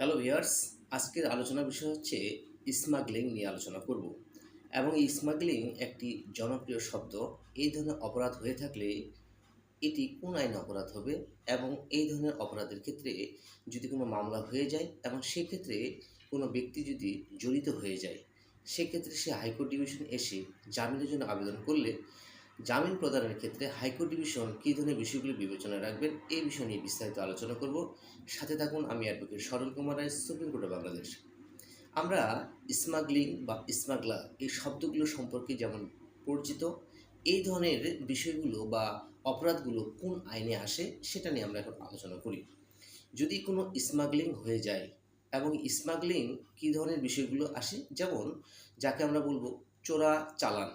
Hello viewers আজকের আলোচনার বিষয় হচ্ছে স্মাগলিং নিয়ে আলোচনা করব। এবং এই স্মাগলিং একটি জনপ্রিয় শব্দ। এই ধরনের অপরাধ হয়ে থাকলে এটি কোন আইন অপরাধ হবে এবং এই ধরনের অপরাধের ক্ষেত্রে যদি কোনো মামলা হয়ে যায় এবং সেক্ষেত্রে কোনো ব্যক্তি যদি জড়িত হয়ে যায়, সেক্ষেত্রে সে হাইকোর্ট ডিভিশন এসে জামিনের জন্য আবেদন করলে জামিন প্রদানের ক্ষেত্রে হাইকোর্ট ডিভিশন কী ধরনের বিষয়গুলি বিবেচনায় রাখবেন এই বিষয় নিয়ে বিস্তারিত আলোচনা করব। সাথে থাকুন, আমি advocate Saral Kumar Roy, supreme court of Bangladesh. আমরা স্মাগলিং বা স্মাগলার এই শব্দগুলো সম্পর্কে যেমন পরিচিত, এই ধরনের বিষয়গুলো বা অপরাধগুলো কোন আইনে আসে সেটা নিয়ে আমরা এখন আলোচনা করি। যদি কোনো স্মাগলিং হয়ে যায় এবং স্মাগলিং কী ধরনের বিষয়গুলো আসে, যেমন যাকে আমরা বলব চোরা চালান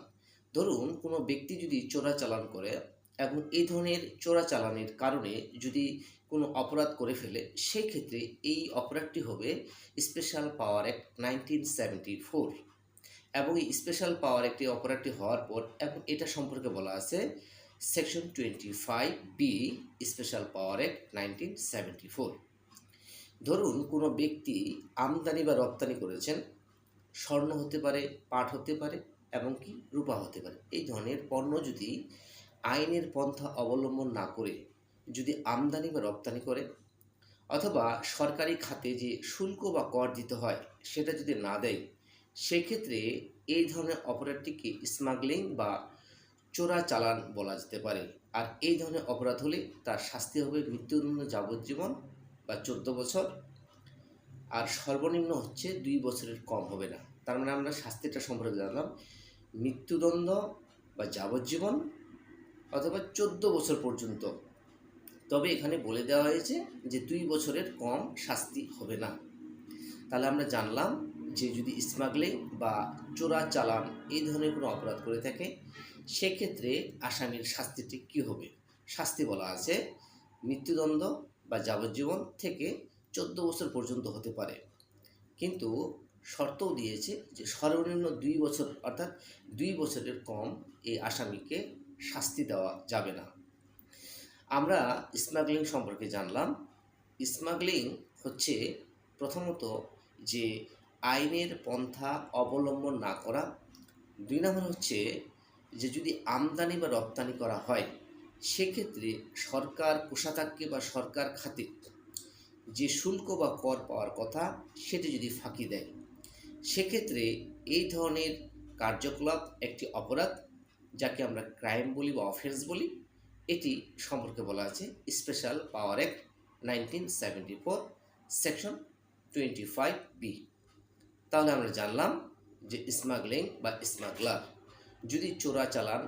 ধরুন কোনো ব্যক্তি যদি চোরা চালান করে এবং এই ধরনের চোরা চালানের কারণে যদি কোনো অপরাধ করে ফেলে, সেক্ষেত্রে এই অপরাধটি হবে special power act nineteen seventy four এবং এই স্পেশাল পাওয়ার একটি অপরাধটি হওয়ার পর এবং এটা সম্পর্কে বলা আছে section twenty five B special power act nineteen seventy four ধরুন কোনো ব্যক্তি আমদানি বা রপ্তানি করেছেন, স্বর্ণ হতে পারে, পাট হতে পারে এবং কি রূপা হতে পারে। এই ধরনের পণ্য যদি আইনের পন্থা অবলম্বন না করে, যদি আমদানি বা রপ্তানি করে, অথবা সরকারি খাতে যে শুল্ক বা কর দিতে হয় সেটা যদি না দেয়, সেক্ষেত্রে এই ধরনের অপরাধটিকে স্মাগলিং বা চোরা চালান বলা যেতে পারে। আর এই ধরনের অপরাধ হলে তার শাস্তি হবে মৃত্যুদণ্ড যাবজ্জীবন বা চোদ্দ বছর। আর সর্বনিম্ন হচ্ছে দুই বছরের কম হবে না। তার মানে আমরা শাস্তিটা সম্পর্কে জানলাম। মৃত্যুদণ্ড বা যাবজ্জীবন অথবা চোদ্দ বছর পর্যন্ত। তবে এখানে বলে দেওয়া হয়েছে যে দুই বছরের কম শাস্তি হবে না। তাহলে আমরা জানলাম যে যদি স্মাগলিং বা চোরা চালান এই ধরনের কোনো অপরাধ করে থাকে, সেক্ষেত্রে আসামির শাস্তিটি কী হবে? শাস্তি বলা আছে মৃত্যুদণ্ড বা যাবজ্জীবন থেকে চোদ্দ বছর পর্যন্ত হতে পারে। কিন্তু শর্তও দিয়েছে যে সর্বনিম্ন দুই বছর, অর্থাৎ দুই বছরের কম এই আসামিকে শাস্তি দেওয়া যাবে না। আমরা স্মাগলিং সম্পর্কে জানলাম। স্মাগলিং হচ্ছে প্রথমত যে আইনের পন্থা অবলম্বন না করা। দুই নম্বর হচ্ছে যে যদি আমদানি বা রপ্তানি করা হয়, সেক্ষেত্রে সরকার কোষাধ্যক্ষে বা সরকার খাতে যে শুল্ক বা কর পাওয়ার কথা, সেটি যদি ফাঁকি দেয় সেক্ষেত্রে এই ধরনের কার্যকলাপ একটি অপরাধ, যাকে আমরা ক্রাইম বলি বা অফেন্স বলি, এটি সম্পর্কে বলা আছে special power act nineteen seventy four section twenty five B তাহলে আমরা জানলাম যে স্মাগলিং বা স্মাগলার যদি চোরা চালান,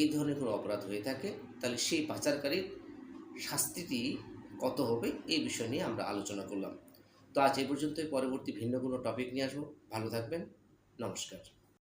এই ধরনের কোনো অপরাধ হয়ে থাকে, তাহলে সেই পাচারকারীর শাস্তিটি কত হবে, এই বিষয় নিয়ে আমরা আলোচনা করলাম। তো আজ এই পর্যন্তই। পরবর্তী ভিন্ন কোনো টপিক নিয়ে আসব। ভালো থাকবেন। নমস্কার।